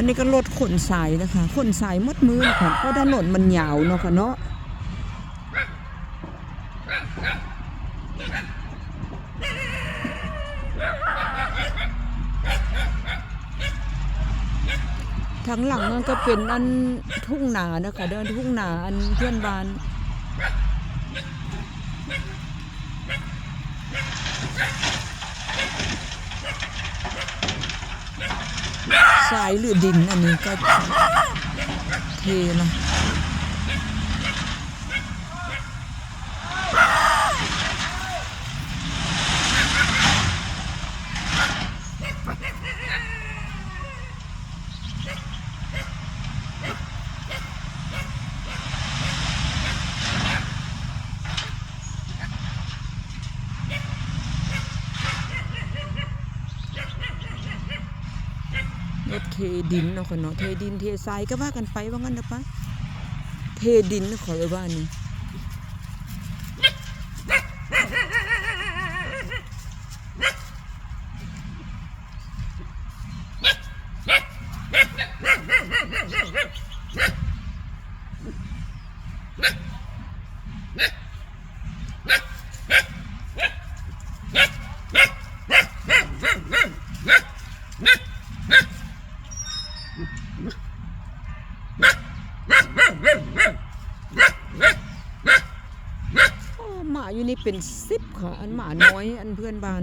อันนี้ก็รถขนสายนะคะขนสายหมดมือค่ะเพราะถนนมันยาวเนาะค่ะเนาะทางหลังมันก็เป็นอันทุ่งนานะคะเดินทุ่งนาอันเพื่อนบ้าน ทรายหรือดินอันนี้ก็เทนะ เทดินเนาะคนเนาะเทดินเททรายก็ว่ากันไปว่างั้นนะปะเทดินขอเลยว่านี่ หมาอยู่นี่เป็นสิบค่ะ อันหมาน้อย อันเพื่อนบ้าน